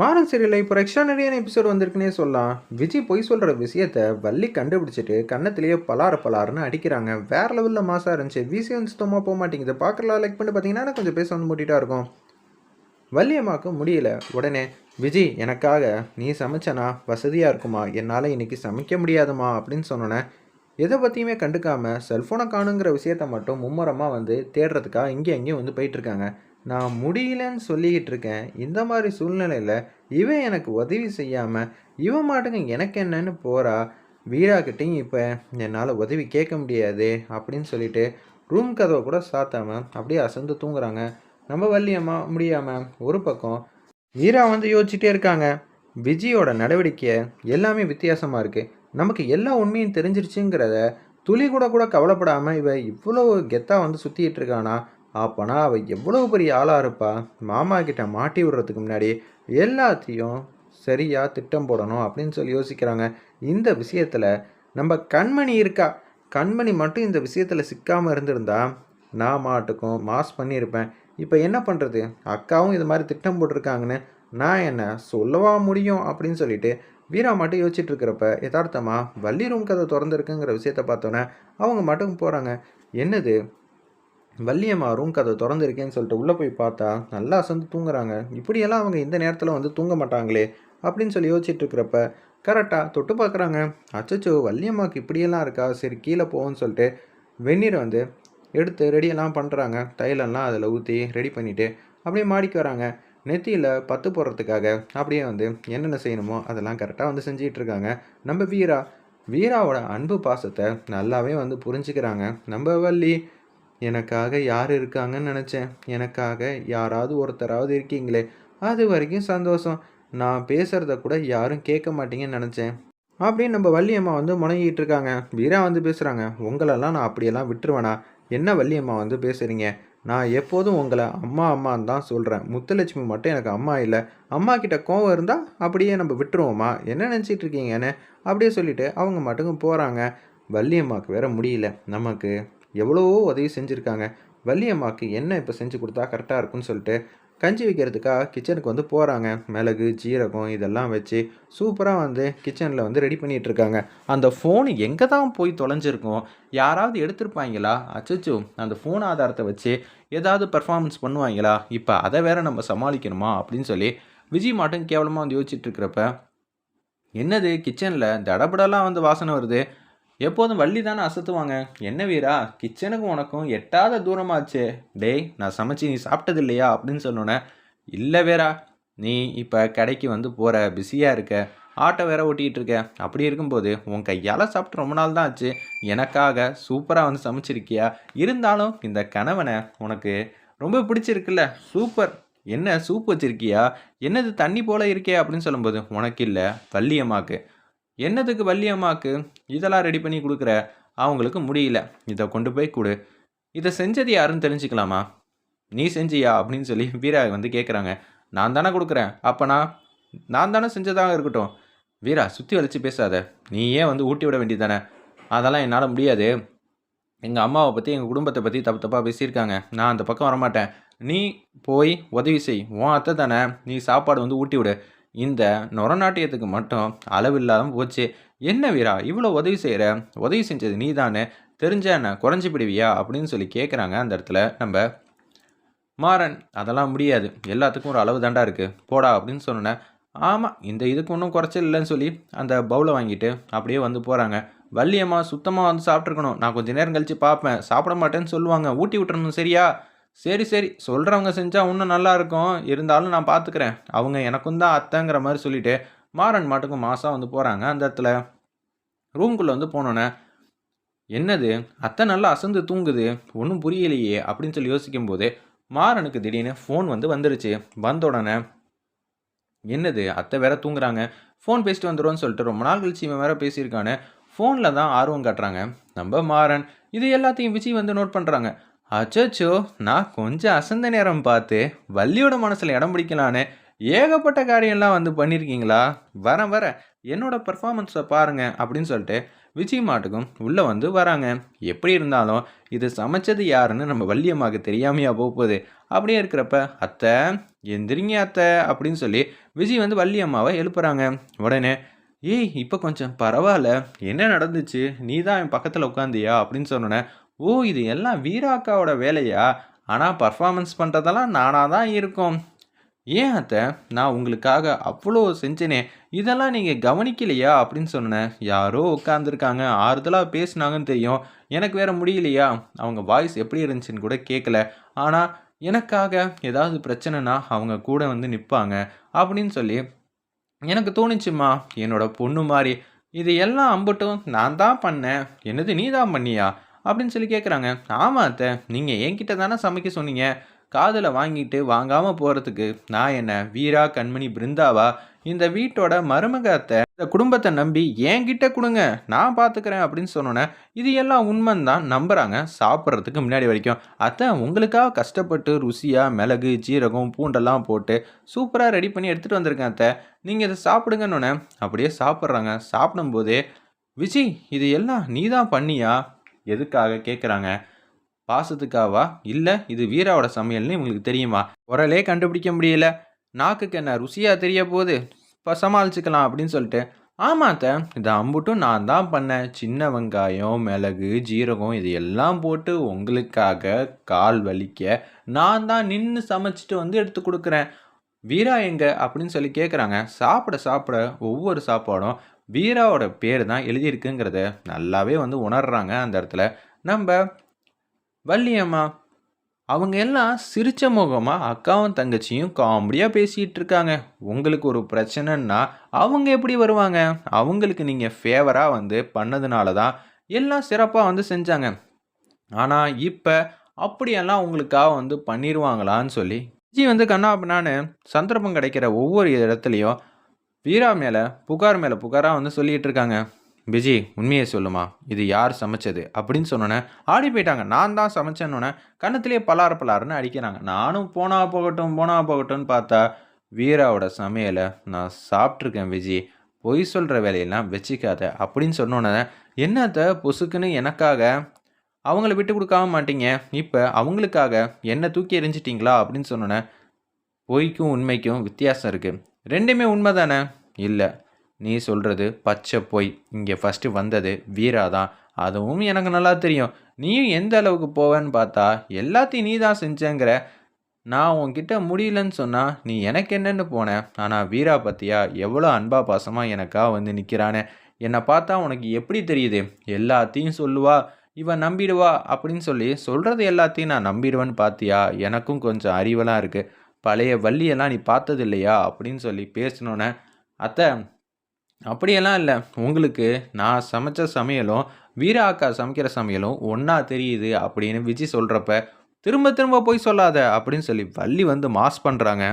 மாறன் சீரியலில் இப்போ எக்ஸ்ட்ரானரியான எபிசோடு வந்திருக்குன்னே சொல்லலாம். விஜய் பொய் சொல்கிற விஷயத்த வள்ளி கண்டுபிடிச்சிட்டு கன்னத்திலேயே பலார பலாருன்னு அடிக்கிறாங்க. வேற லெவலில் மாசாக இருந்துச்சு. விசி வந்து சுத்தமாக போக மாட்டேங்குது. பார்க்கலாம் லைக் பண்ணி பார்த்தீங்கன்னா கொஞ்சம் பேச வந்து மூட்டிட்டா இருக்கும். வள்ளியம்மாவுக்கு முடியல. உடனே விஜய் எனக்காக நீ சமைச்சனா? வசதியாக இருக்குமா? என்னால் இன்னைக்கு சமைக்க முடியாதுமா? அப்படின்னு சொன்னோன்னே எதை பற்றியுமே கண்டுக்காமல் செல்ஃபோனை காணுங்கிற விஷயத்த மட்டும் மும்முரமாக வந்து தேடுறதுக்காக இங்கே அங்கேயும் வந்து போயிட்டுருக்காங்க நான் முடியலன்னு சொல்லிக்கிட்டு இருக்கேன். இந்த மாதிரி சூழ்நிலையில் இவன் எனக்கு உதவி செய்யாமல் இவன் மாட்டுங்க எனக்கு என்னன்னு போகிறா வீராக்கிட்டையும் இப்போ என்னால் உதவி கேட்க முடியாது அப்படின்னு சொல்லிட்டு ரூம் கதவை கூட சாத்தாமல் அப்படியே அசந்து தூங்குறாங்க. நம்ம வள்ளியம்மா முடியாமல் ஒரு பக்கம் வீரா வந்து யோசிச்சுட்டே இருக்காங்க. விஜயோட நடவடிக்கை எல்லாமே வித்தியாசமாக இருக்குது நமக்கு எல்லா உண்மையும் தெரிஞ்சிருச்சுங்கிறத துளி கூட கூட கவலைப்படாமல் இவ இவ்வளோ கெத்தாக வந்து சுற்றிக்கிட்டு இருக்கானா? அப்போனா அவள் எவ்வளோ பெரிய ஆளாக இருப்பா? மாமா கிட்ட மாட்டி விடுறதுக்கு முன்னாடி எல்லாத்தையும் சரியாக திட்டம் போடணும் அப்படின்னு சொல்லி யோசிக்கிறாங்க. இந்த விஷயத்தில் நம்ம கண்மணி இருக்கா? கண்மணி மட்டும் இந்த விஷயத்தில் சிக்காமல் இருந்திருந்தா நான் மாட்டுக்கும் மாஸ் பண்ணியிருப்பேன். இப்போ என்ன பண்ணுறது அக்காவும் இது மாதிரி திட்டம் போட்டிருக்காங்கன்னு நான் என்ன சொல்லவா முடியும் அப்படின்னு சொல்லிட்டு வீரா மட்டும் யோசிச்சுட்டு இருக்கிறப்ப யதார்த்தமாக வள்ளி ரூம் கதை திறந்துருக்குங்கிற விஷயத்த பார்த்தோன்னே அவங்க மட்டும் போகிறாங்க என்னது? வள்ளியம்மா ரூம் கதை திறந்துருக்கேன்னு சொல்லிட்டு உள்ளே போய் பார்த்தா நல்லா அசந்து தூங்குறாங்க. இப்படியெல்லாம் அவங்க இந்த நேரத்தில் வந்து தூங்க மாட்டாங்களே அப்படின்னு சொல்லி யோசிச்சுட்டு இருக்கிறப்ப கரெக்டாக தொட்டு பார்க்குறாங்க. அச்சச்சோ வள்ளியம்மாவுக்கு இப்படியெல்லாம் இருக்கா? சரி கீழே போவோம்னு சொல்லிட்டு வெந்நீரை வந்து எடுத்து ரெடியெல்லாம் பண்ணுறாங்க தைலம்லாம் அதில் ஊற்றி ரெடி பண்ணிவிட்டு அப்படியே மாடிக்கு வராங்க. நெத்தியில் பத்து போடுறதுக்காக அப்படியே வந்து என்னென்ன செய்யணுமோ அதெல்லாம் கரெக்டாக வந்து செஞ்சிகிட்டு இருக்காங்க. நம்ம வீரா வீராவோட அன்பு பாசத்தை நல்லாவே வந்து புரிஞ்சுக்கிறாங்க. நம்ம வள்ளி எனக்காக யார் இருக்காங்கன்னு நினச்சேன். எனக்காக யாராவது ஒருத்தராவது இருக்கீங்களே. அது வரைக்கும் சந்தோஷம். நான் பேசுகிறத கூட யாரும் கேட்க மாட்டீங்கன்னு நினச்சேன். அப்படின்னு நம்ம வள்ளியம்மா வந்து முனங்கிட்டு இருக்காங்க. வீரா வந்து பேசுகிறாங்க உங்களெல்லாம் நான் அப்படியெல்லாம் விட்டுருவேனா? என்ன வள்ளியம்மா வந்து பேசுகிறீங்க நான் எப்போதும் உங்களை அம்மா அம்மான்னு தான் சொல்கிறேன் முத்துலட்சுமி மட்டும் எனக்கு அம்மா இல்லை. அம்மா கிட்ட கோவம் இருந்தால் அப்படியே நம்ம விட்டுருவோமா? என்ன நினச்சிட்டு இருக்கீங்கன்னு? அப்படியே சொல்லிட்டு அவங்க மட்டுக்கும் போகிறாங்க வள்ளியம்மாவுக்கு வேற முடியல. நமக்கு எவ்வளவோ உதவி செஞ்சுருக்காங்க. வள்ளியம்மாவுக்கு என்ன இப்போ செஞ்சு கொடுத்தா கரெக்டாக இருக்கும்னு சொல்லிட்டு கஞ்சி வைக்கிறதுக்காக கிச்சனுக்கு வந்து போகிறாங்க மிளகு ஜீரகம் இதெல்லாம் வச்சு சூப்பராக வந்து கிச்சனில் வந்து ரெடி பண்ணிகிட்ருக்காங்க அந்த ஃபோன் எங்கே தான் போய் தொலைஞ்சிருக்கும்? யாராவது எடுத்திருப்பாங்களா? அச்சச்சோ அந்த ஃபோன் ஆதாரத்தை வச்சு ஏதாவது பர்ஃபார்மன்ஸ் பண்ணுவாங்களா? இப்போ அதை வேற நம்ம சமாளிக்கணுமா? அப்படின்னு சொல்லி விஜய் மாட்டும் கேவலமாக வந்து யோசிச்சுட்டு இருக்கிறப்ப என்னது கிச்சனில் தடபடலாம் வந்து வாசனை வருது? எப்போதும் வள்ளி தானே அசத்துவாங்க? என்ன வீரா? கிச்சனுக்கும் உனக்கும் எட்டாத தூரமாச்சே. டேய் நான் சமைச்சு நீ சாப்பிட்டது இல்லையா அப்படின்னு சொன்னோன்னே இல்லை வேறா நீ இப்போ கடைக்கு வந்து போகிற பிஸியாக இருக்க. ஆட்டோ வேற ஓட்டிகிட்டு இருக்க. அப்படி இருக்கும்போது உன் கையால் சாப்பிட்டு ரொம்ப நாள் தான் ஆச்சு. எனக்காக சூப்பராக வந்து சமைச்சிருக்கியா? இருந்தாலும் இந்த கணவனை உனக்கு ரொம்ப பிடிச்சிருக்குல்ல. சூப்பர். என்ன சூப் வச்சிருக்கியா? என்னது தண்ணி போல இருக்கே அப்படின்னு சொல்லும்போது உனக்கு இல்லை வள்ளியம்மாக்கு. என்னதுக்கு வள்ளியம்மாவுக்கு இதெல்லாம் ரெடி பண்ணி கொடுக்குற? அவங்களுக்கு முடியல. இதை கொண்டு போய் கொடு. இதை செஞ்சது யாருன்னு தெரிஞ்சுக்கலாமா? நீ செஞ்சியா? அப்படின்னு சொல்லி வீரா வந்து கேட்குறாங்க நான் தானே கொடுக்குறேன். அப்போனா நான் தானே செஞ்சதாக இருக்கட்டும். வீரா சுற்றி வலிச்சு பேசாத. நீ ஏன் வந்து ஊட்டி விட வேண்டியதானே அதெல்லாம் என்னால் முடியாது. எங்கள் அம்மாவை பற்றி எங்கள் குடும்பத்தை பற்றி தப்பு தப்பாக பேசியிருக்காங்க. நான் அந்த பக்கம் வரமாட்டேன். நீ போய் உதவி செய். உன் அத்தை தானே. நீ சாப்பாடு வந்து ஊட்டி விடு. இந்த நொரநாட்டியத்துக்கு மட்டும் அளவில்லாமல் போச்சு. என்ன வீரா இவ்வளோ உதவி செய்கிற உதவி செஞ்சது நீ தானே தெரிஞ்ச என்ன குறைஞ்சி பிடிவியா அப்படின்னு சொல்லி கேட்குறாங்க அந்த இடத்துல நம்ம மாறன். அதெல்லாம் முடியாது. எல்லாத்துக்கும் ஒரு அளவு தாண்டா இருக்குது போடா அப்படின்னு சொன்னேன் ஆமாம் இந்த இதுக்கு ஒன்றும் குறைச்சல் இல்லைன்னு சொல்லி அந்த பவுலை வாங்கிட்டு அப்படியே வந்து போகிறாங்க வள்ளியம்மா சுத்தமாக வந்து சாப்பிட்ருக்கணும் நான் கொஞ்சம் நேரம் கழித்து பார்ப்பேன் சாப்பிட மாட்டேன்னு சொல்லுவாங்க. ஊட்டி விட்டுறணும் சரியா? சரி சரி. சொல்கிறவங்க செஞ்சால் இன்னும் நல்லா இருக்கும். இருந்தாலும் நான் பார்த்துக்கிறேன் அவங்க எனக்கும் தான் அத்தைங்கிற மாதிரி சொல்லிட்டு மாறன் மாட்டுக்கும் மாதம் வந்து போகிறாங்க அந்த இடத்துல. ரூம்குள்ளே வந்து போனோன்னே என்னது? அத்தை நல்லா அசந்து தூங்குது. ஒன்றும் புரியலையே. அப்படின்னு சொல்லி யோசிக்கும் போது மாறனுக்கு திடீர்னு ஃபோன் வந்து வந்துருச்சு. வந்த உடனே என்னது? அத்தை வேற தூங்குறாங்க. ஃபோன் பேசிட்டு வந்துடுவோம்னு சொல்லிட்டு ரொம்ப நாள் கழிச்சு இவன் வேற பேசியிருக்கானு. ஃபோனில் தான் ஆர்வம் காட்டுறாங்க. நம்ம மாறன் இது எல்லாத்தையும் விஜய் வந்து நோட் பண்ணுறாங்க அச்சோச்சோ நான் கொஞ்சம் அசந்த நேரம் பார்த்து வள்ளியோட மனசில் இடம் பிடிக்கலான்னு ஏகப்பட்ட காரியம்லாம் வந்து பண்ணியிருக்கீங்களா வரேன் வர என்னோட பர்ஃபார்மன்ஸை பாருங்கள் அப்படின்னு சொல்லிட்டு விஜய் மாட்டுக்கும் உள்ளே வந்து வராங்க. எப்படி இருந்தாலும் இது சமைச்சது யாருன்னு நம்ம வள்ளியம்மாவுக்கு தெரியாமையா போக போகுது. அப்படியே இருக்கிறப்ப அத்தை எந்திரிங்க அத்தை அப்படின்னு சொல்லி விஜய் வந்து வள்ளி அம்மாவை எழுப்புறாங்க. உடனே ஏய் இப்போ கொஞ்சம் பரவாயில்ல. என்ன நடந்துச்சு? நீ தான் என் பக்கத்தில் உட்காந்தியா அப்படின்னு சொன்னோன்னே ஓ இது எல்லாம் வீராக்காவோட வேலையா? ஆனால் பர்ஃபார்மன்ஸ் பண்ணுறதெல்லாம் நானாக தான் இருக்கும். ஏன் அத்தை? நான் உங்களுக்காக அவ்வளோ செஞ்சேனே. இதெல்லாம் நீங்கள் கவனிக்கலையா அப்படின்னு சொன்னேன். யாரோ உட்காந்துருக்காங்க ஆறுதலாக பேசினாங்கன்னு தெரியும். எனக்கு வேறு முடியலையா? அவங்க வாய்ஸ் எப்படி இருந்துச்சுன்னு கூட கேட்கல ஆனால் எனக்காக ஏதாவது பிரச்சனைனா அவங்க கூட வந்து நிற்பாங்க அப்படின்னு சொல்லி எனக்கு தோணுச்சுமா என்னோட பொண்ணு மாதிரி. இது எல்லாம் அம்பட்டும். நான் தான் பண்ணேன். என்னது நீ தான் பண்ணியா? அப்படின்னு சொல்லி கேட்குறாங்க ஆமாம் அத்தை நீங்கள் என்கிட்ட தானே சமைக்க சொன்னீங்க. காதில் வாங்கிட்டு வாங்காமல் போகிறதுக்கு நான் என்ன வீரா கண்மணி பிருந்தாவா? இந்த வீட்டோட மருமக அத்தை இந்த குடும்பத்தை நம்பி என்கிட்ட கொடுங்க நான் பார்த்துக்கிறேன் அப்படின்னு சொன்னோன்னே இது எல்லாம் உண்மைன்னு தான் நம்புகிறாங்க சாப்பிட்றதுக்கு முன்னாடி வரைக்கும். அத்தை உங்களுக்காக கஷ்டப்பட்டு ருசியாக மிளகு ஜீரகம் பூண்டெல்லாம் போட்டு சூப்பராக ரெடி பண்ணி எடுத்துகிட்டு வந்திருக்கேன் அத்தை. நீங்கள் இதை சாப்பிடுங்கன்னொன்னே அப்படியே சாப்பிட்றாங்க. சாப்பிடும்போதே விஜய் இது எல்லாம் நீ தான் பண்ணியா? எதுக்காக கேட்குறாங்க பாசத்துக்காவா? இல்லை இது வீராவோட சமையல்னு உங்களுக்கு தெரியுமா? உரலே கண்டுபிடிக்க முடியல. நாக்குக்கு என்ன ருசியாக தெரிய போகுது? இப்போ சமாளிச்சுக்கலாம் அப்படின்னு சொல்லிட்டு. ஆமாத்த இது அம்புட்டும் நான் தான் பண்ணேன். சின்ன வெங்காயம் மிளகு ஜீரகம் இது எல்லாம் போட்டு உங்களுக்காக கால் வலிக்க நான் தான் நின்று சமைச்சிட்டு வந்து எடுத்து கொடுக்குறேன். வீரா எங்க? அப்படின்னு சொல்லி கேட்குறாங்க சாப்பிட சாப்பிட ஒவ்வொரு சாப்பாடும் வீராவோட பேர் தான் எழுதியிருக்குங்கிறத நல்லாவே வந்து உணர்றாங்க அந்த இடத்துல. நம்ம வள்ளியம்மா அவங்க எல்லாம் சிரிச்ச முகமாக அக்காவும் தங்கச்சியும் காமெடியாக பேசிகிட்டு இருக்காங்க. உங்களுக்கு ஒரு பிரச்சனைன்னா அவங்க எப்படி வருவாங்க? அவங்களுக்கு நீங்கள் ஃபேவராக வந்து பண்ணதுனால தான் எல்லாம் சிறப்பாக வந்து செஞ்சாங்க. ஆனால் இப்போ அப்படியெல்லாம் உங்களுக்காக வந்து பண்ணிடுவாங்களான்னு சொல்லி விஜய் வந்து கண்ணா பண்ணான்னு சந்தர்ப்பம் கிடைக்கிற ஒவ்வொரு இடத்துலையும் வீரா மேலே புகார் மேலே புகாராக வந்து சொல்லிகிட்டு இருக்காங்க. விஜி உண்மையை சொல்லுமா? இது யார் சமைச்சது? அப்படின்னு சொன்னோன்னே ஆடி போயிட்டாங்க. நான் தான் சமைச்சேன்னொன்னே கண்ணத்துலேயே பலார் பலாருன்னு அடிக்கிறாங்க. நானும் போனா போகட்டும் போனா போகட்டும்னு பார்த்தா வீராவோட சமையலை நான் சாப்பிட்ருக்கேன் விஜி. பொய் சொல்கிற வேலையெல்லாம் வச்சுக்காத அப்படின்னு சொன்னோன்னே என்னத்த பொசுக்குன்னு எனக்காக அவங்கள விட்டு கொடுக்காம மாட்டீங்க? இப்போ அவங்களுக்காக என்ன தூக்கி எரிஞ்சிட்டிங்களா அப்படின்னு சொன்னோன்னே பொய்க்கும் உண்மைக்கும் வித்தியாசம் இருக்குது ரெண்டுமே உண்மை தானே இல்லை நீ சொல்கிறது பச்சை பொய். இங்கே ஃபஸ்ட்டு வந்தது வீரா தான் அதுவும் எனக்கு நல்லா தெரியும். நீயும் எந்த அளவுக்கு போவேன்னு பார்த்தா எல்லாத்தையும் நீ தான் செஞ்சேங்கிற. நான் உன்கிட்ட முடியலன்னு சொன்னால் நீ எனக்கு என்னென்னு போனேன் ஆனால் வீரா பற்றியா எவ்வளோ அன்பா பாசமாக எனக்கா வந்து நிற்கிறானே என்னை பார்த்தா உனக்கு எப்படி தெரியுது? எல்லாத்தையும் சொல்லுவா இவன் நம்பிடுவா அப்படின்னு சொல்லி சொல்கிறது எல்லாத்தையும் நான் நம்பிடுவேன்னு பார்த்தியா எனக்கும் கொஞ்சம் அறிவெல்லாம் இருக்குது பழைய வள்ளியெல்லாம் நீ பார்த்தது இல்லையா அப்படின்னு சொல்லி பேசினோன்னே அத்தை அப்படியெல்லாம் இல்லை. உங்களுக்கு நான் சமைச்ச சமையலும் வீரா அக்கா சமைக்கிற சமையலும் ஒன்றா தெரியுது அப்படின்னு விஜய் சொல்கிறப்ப திரும்ப திரும்ப போய் சொல்லாத அப்படின்னு சொல்லி வள்ளி வந்து மாஸ் பண்ணுறாங்க